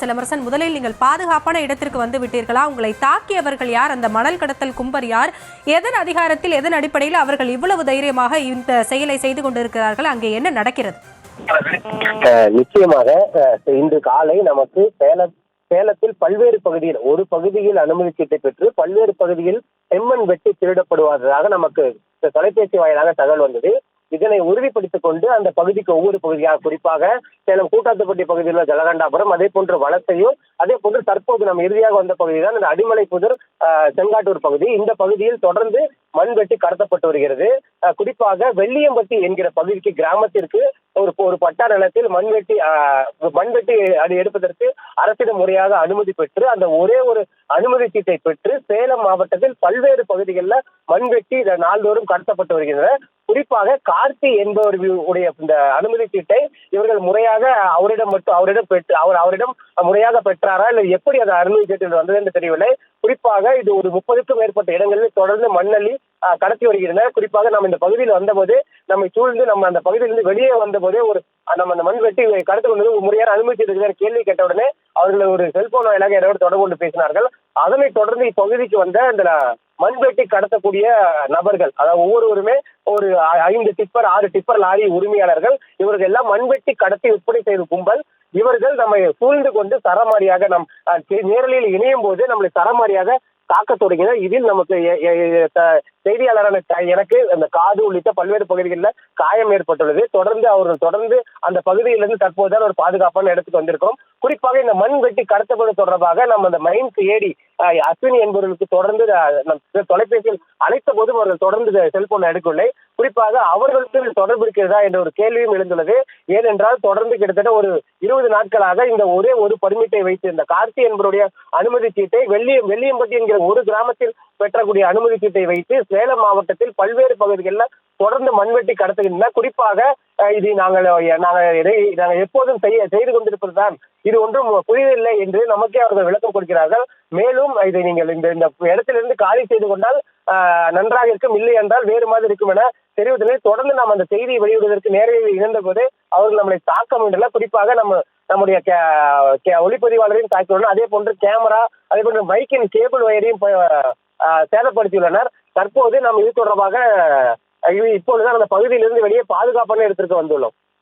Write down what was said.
செலமரசன் முதலில் நீங்கள் பாதுகாப்பான இடத்திற்கு வந்து விட்டீர்களா? உங்களை தாக்கியவர்கள் யார்? அந்த மணல் கடத்தல் கும்பர் யார்? எதன் அதிகாரத்தில் எதன் அடிப்படையில் அவர்கள் இவ்வளவு தைரியமாக இந்த செயலை செய்து கொண்டிருக்கிறார்கள்? அங்கே என்ன நடக்கிறது? நிச்சயமாக இன்று காலை நமக்கு சேலம் சேலத்தில் பல்வேறு பகுதியில் ஒரு பகுதியில் அனுமதி சீட்டை பெற்று பல்வேறு பகுதியில் செம்மண் வெட்டி திருடப்படுவதாக நமக்கு தொலைபேசி வாயிலாக தகவல் வந்தது. இதனை உறுதிப்படுத்திக் கொண்டு அந்த பகுதிக்கு ஒவ்வொரு பகுதியாக குறிப்பாக சேலம் கூட்டாத்துப்பட்டி பகுதியில் உள்ள ஜலகண்டாபுரம் அதே போன்று வளத்தையும் அதே போன்று தற்போது நம்ம இறுதியாக வந்த பகுதி தான் இந்த அடிமலை புதர் செங்காட்டூர் பகுதி. இந்த பகுதியில் தொடர்ந்து மண் வெட்டி கடத்தப்பட்டு வருகிறது. குறிப்பாக வெள்ளியம்பட்டி என்கிற பகுதிக்கு கிராமத்திற்கு ஒரு ஒரு பட்டா நிலத்தில் மண்வெட்டி மண்வெட்டி அது எடுப்பதற்கு அரசிடம் முறையாக அனுமதி பெற்று அந்த ஒரே ஒரு அனுமதி சீட்டை பெற்று சேலம் மாவட்டத்தில் பல்வேறு பகுதிகளில் மண்வெட்டி நாள்தோறும் கடத்தப்பட்டு வருகின்றன. குறிப்பாக கார்த்தி என்பவர் உடைய இந்த அனுமதி சீட்டை இவர்கள் முறையாக அவரிடம் மட்டும் அவரிடம் பெற்று அவர் அவரிடம் முறையாக பெற்றாரா? இல்லை எப்படி அந்த அனுமதி சீட்டு வந்தது என்று தெரியவில்லை. குறிப்பாக இது ஒரு முப்பதுக்கும் மேற்பட்ட இடங்களில் தொடர்ந்து மண்ணள்ளி கடத்தி வருகின்றனர். குறிப்பாக நம்ம இந்த பகுதியில் வந்தபோது நம்மை சூழ்ந்து நம்ம அந்த பகுதியிலிருந்து வெளியே வந்தபோதே ஒரு நம்ம அந்த மண் வெட்டி கடத்து கொண்டு வந்து முறையான அனுமதி இருக்கிற கேள்வி கேட்ட உடனே அவர்கள் ஒரு செல்போன் வாயிலாக என்னோட தொடர்பு கொண்டு பேசினார்கள். அதனைத் தொடர்ந்து இப்பகுதிக்கு வந்த அந்த மண்வெட்டி கடத்தக்கூடிய நபர்கள் அதாவது ஒவ்வொருவருமே ஒரு ஐந்து டிப்பர் ஆறு டிப்பர் லாரி உரிமையாளர்கள் இவர்கள் எல்லாம் மண்வெட்டி கடத்தி விற்பனை செய்த கும்பல் இவர்கள் நம்மை சூழ்ந்து கொண்டு சரமாரியாக நம் அஹ், நேரலையில் இணையும் போது நம்மளை சரமாரியாக தாக்க தொடங்கினர். இதில் நமக்கு செய்தியாளரான எனக்கு அந்த காது உள்ளிட்ட பல்வேறு பகுதிகளில் காயம் ஏற்பட்டுள்ளது. தொடர்ந்து அவர்கள் தொடர்ந்து அந்த பகுதியிலிருந்து தற்போதுதான் ஒரு பாதுகாப்பான இடத்துக்கு வந்திருக்கோம் குறிப்பாக இந்த மண் வெட்டி கடத்தப்படுவது தொடர்பாக நம்ம அந்த மைன்ஸ் ஏடி அஸ்வினி என்பவர்களுக்கு தொடர்ந்து தொலைபேசியில் அழைத்த போதும் அவர்கள் தொடர்ந்து செல்போன் எடுக்கவில்லை. குறிப்பாக அவர்களுக்கு தொடர்பு இருக்கிறதா என்ற ஒரு கேள்வியும் எழுந்துள்ளது. ஏனென்றால் தொடர்ந்து கிட்டத்தட்ட ஒரு இருபது நாட்களாக இந்த ஒரே ஒரு பர்மிட்டை வைத்து இந்த கார்த்தி என்பவருடைய அனுமதி சீட்டை வெள்ளியம் வெள்ளியம்பட்டி என்கிற ஒரு கிராமத்தில் பெற்றக்கூடிய அனுமதி சீட்டை வைத்து சேலம் மாவட்டத்தில் பல்வேறு பகுதிகளில் தொடர்ந்து மண்வெட்டி கடத்துகின்றன குறிப்பாக இது நாங்கள் நாங்கள் இதை நாங்கள் எப்போதும் செய்ய செய்து கொண்டிருப்பதுதான். இது ஒன்றும் புரியவில்லை என்று நமக்கே அவர்கள் விளக்கம் கொடுக்கிறார்கள். மேலும் இதை நீங்கள் இந்த இந்த இடத்திலிருந்து காலி செய்து கொண்டால் நன்றாக இருக்கும். இல்லை என்றால் வேறு மாதிரி இருக்கும் என தெரிவதில்லை தொடர்ந்து நாம் அந்த செய்தியை வெளியிடுவதற்கு நேரடியில் இணைந்த போது அவர்கள் நம்மளை தாக்க முடியல குறிப்பாக நம்ம நம்முடைய கே- ஒளிப்பதிவாளரையும் தாக்கியுள்ளனர் அதே போன்று கேமரா அதே போன்று மைக்கின் கேபிள் வயரையும் சேதப்படுத்தியுள்ளனர். தற்போது நாம் இது தொடர்பாக இப்பொழுது அந்த பகுதியிலிருந்து வெளியே பாதுகாப்பான இடத்திற்கு வந்துள்ளோம்.